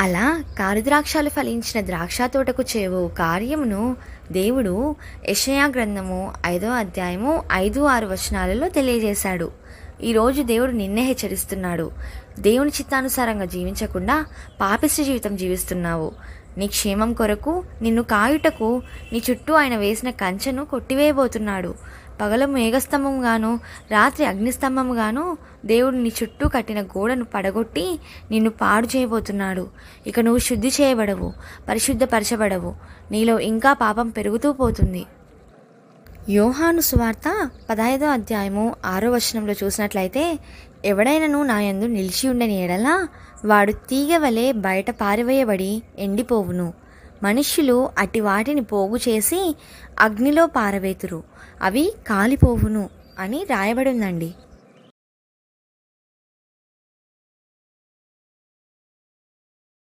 అలా కారుద్రాక్షాలు ఫలించిన ద్రాక్ష తోటకు చేవు కార్యమును దేవుడు యషయా గ్రంథము ఐదో అధ్యాయము ఐదు ఆరు వచనాలలో తెలియజేశాడు. ఈరోజు దేవుడు నిన్నే హెచ్చరిస్తున్నాడు. దేవుని చిత్తానుసారంగా జీవించకుండా పాపిష్టి జీవితం జీవిస్తున్నావు. నీ క్షేమం కొరకు నిన్ను కాయుటకు నీ చుట్టూ ఆయన వేసిన కంచెను కొట్టివేయబోతున్నాడు. పగల మేఘస్తంభంగాను రాత్రి అగ్నిస్తంభంగాను దేవుడు నీ చుట్టూ కట్టిన గోడను పడగొట్టి నిన్ను పాడు చేయబోతున్నాడు. ఇక నువ్వు శుద్ధి చేయబడవు పరిశుద్ధపరచబడవు. నీలో ఇంకా పాపం పెరుగుతూ పోతుంది. యోహాను సువార్త పదహైదో అధ్యాయము ఆరో వచనంలో చూసినట్లయితే ఎవడైనను నా యందు నిలిచి ఉండని ఎడలా వాడు తీగ వలె బయట పారివేయబడి ఎండిపోవును. మనుష్యులు అట్టి వాటిని పోగు చేసి అగ్నిలో పారవేతురు. అవి కాలిపోవును అని రాయబడి ఉందండి